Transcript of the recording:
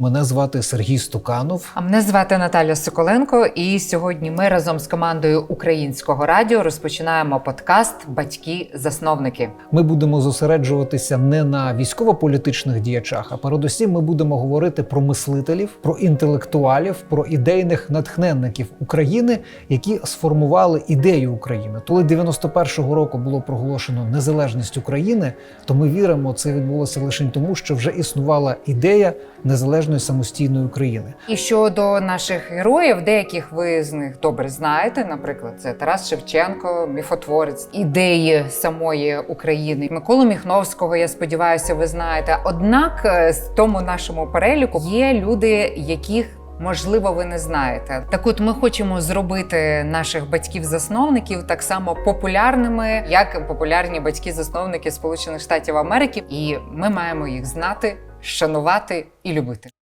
Мене звати Сергій Стуканов. А мене звати Наталя Соколенко, і сьогодні ми разом з командою українського радіо розпочинаємо подкаст Батьки-засновники. Ми будемо зосереджуватися не на військово-політичних діячах, а передусім ми будемо говорити про мислителів, про інтелектуалів, про ідейних натхненників України, які сформували ідею України. Коли 91-го року було проголошено незалежність України, то ми віримо, це відбулося лише тому, що вже існувала ідея незалежної самостійної України. І щодо наших героїв, деяких ви з них добре знаєте. Наприклад, це Тарас Шевченко, міфотворець ідеї самої України. Миколу Міхновського, я сподіваюся, ви знаєте. Однак е, з тому нашому переліку є люди, яких Можливо, ви не знаєте. Так от ми хочемо зробити наших батьків-засновників так само популярними, як популярні батьки-засновники Сполучених Штатів Америки, і ми маємо їх знати, шанувати і любити.